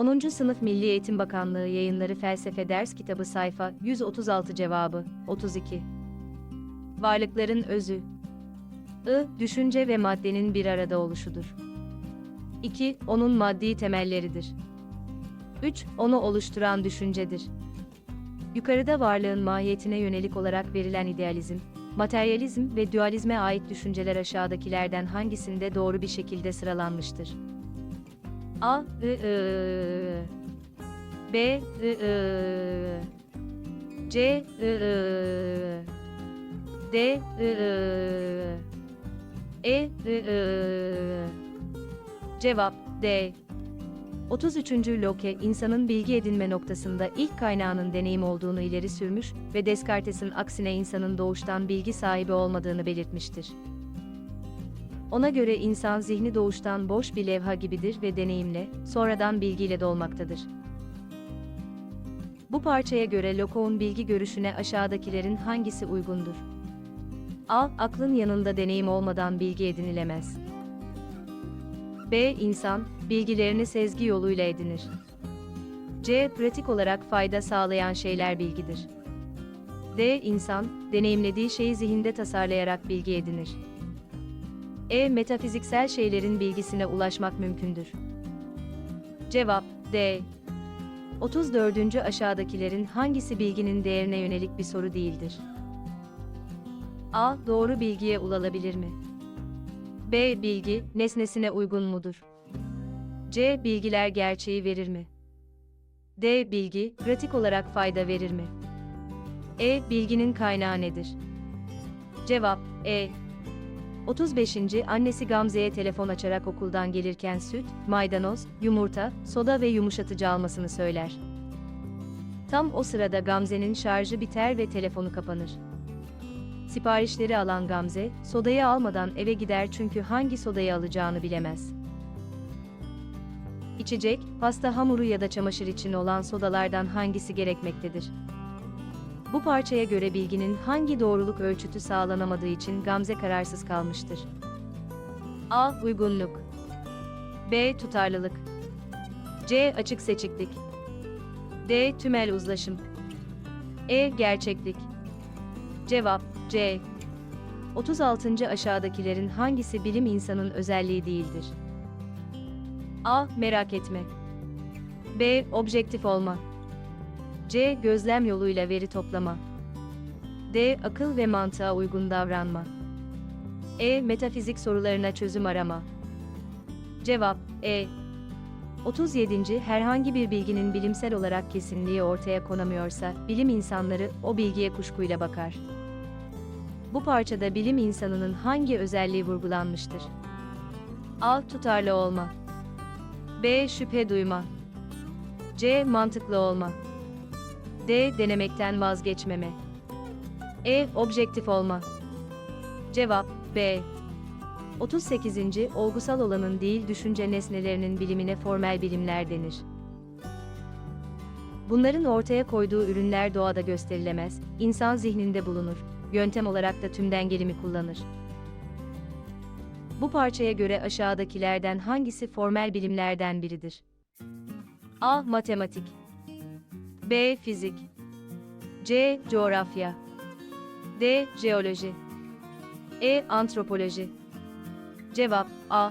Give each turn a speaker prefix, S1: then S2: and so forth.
S1: 10. Sınıf Milli Eğitim Bakanlığı Yayınları Felsefe Ders Kitabı Sayfa 136 Cevabı 32 Varlıkların özü I. Düşünce ve maddenin bir arada oluşudur. 2. Onun maddi temelleridir. 3. Onu oluşturan düşüncedir. Yukarıda varlığın mahiyetine yönelik olarak verilen idealizm, materyalizm ve dualizme ait düşünceler aşağıdakilerden hangisinde doğru bir şekilde sıralanmıştır? A, I, I, B, I, I, C, I, I, D, I, I, E, I, I. Cevap D. 33. Locke, insanın bilgi edinme noktasında ilk kaynağının deneyim olduğunu ileri sürmüş ve Descartes'in aksine insanın doğuştan bilgi sahibi olmadığını belirtmiştir. Ona göre insan zihni doğuştan boş bir levha gibidir ve deneyimle, sonradan bilgiyle dolmaktadır. Bu parçaya göre Locke'un bilgi görüşüne aşağıdakilerin hangisi uygundur? A. Aklın yanında deneyim olmadan bilgi edinilemez. B. İnsan, bilgilerini sezgi yoluyla edinir. C. Pratik olarak fayda sağlayan şeyler bilgidir. D. İnsan, deneyimlediği şeyi zihinde tasarlayarak bilgi edinir. E. Metafiziksel şeylerin bilgisine ulaşmak mümkündür. Cevap D. 34. aşağıdakilerin hangisi bilginin değerine yönelik bir soru değildir? A. Doğru bilgiye ulaşılabilir mi? B. Bilgi, nesnesine uygun mudur? C. Bilgiler gerçeği verir mi? D. Bilgi, pratik olarak fayda verir mi? E. Bilginin kaynağı nedir? Cevap E. 35. Annesi Gamze'ye telefon açarak okuldan gelirken süt, maydanoz, yumurta, soda ve yumuşatıcı almasını söyler. Tam o sırada Gamze'nin şarjı biter ve telefonu kapanır. Siparişleri alan Gamze, sodayı almadan eve gider çünkü hangi sodayı alacağını bilemez. İçecek, pasta hamuru ya da çamaşır için olan sodalardan hangisi gerekmektedir? Bu parçaya göre bilginin hangi doğruluk ölçütü sağlanamadığı için Gamze kararsız kalmıştır. A. Uygunluk B. Tutarlılık C. Açık seçiklik D. Tümel uzlaşım E. Gerçeklik Cevap C. 36. aşağıdakilerin hangisi bilim insanın özelliği değildir? A. Merak etme. B. Objektif olma. C. Gözlem yoluyla veri toplama. D. Akıl ve mantığa uygun davranma. E. Metafizik sorularına çözüm arama. Cevap E. 37. Herhangi bir bilginin bilimsel olarak kesinliği ortaya konamıyorsa, bilim insanları o bilgiye kuşkuyla bakar. Bu parçada bilim insanının hangi özelliği vurgulanmıştır? A. Tutarlı olma. B. Şüphe duyma. C. Mantıklı olma. D. Denemekten vazgeçmeme. E. Objektif olma. Cevap B. 38. Olgusal olanın değil düşünce nesnelerinin bilimine formel bilimler denir. Bunların ortaya koyduğu ürünler doğada gösterilemez, insan zihninde bulunur. Yöntem olarak da tümden gelimi kullanır. Bu parçaya göre aşağıdakilerden hangisi formel bilimlerden biridir? A. Matematik B. Fizik C. Coğrafya D. Jeoloji E. Antropoloji Cevap A.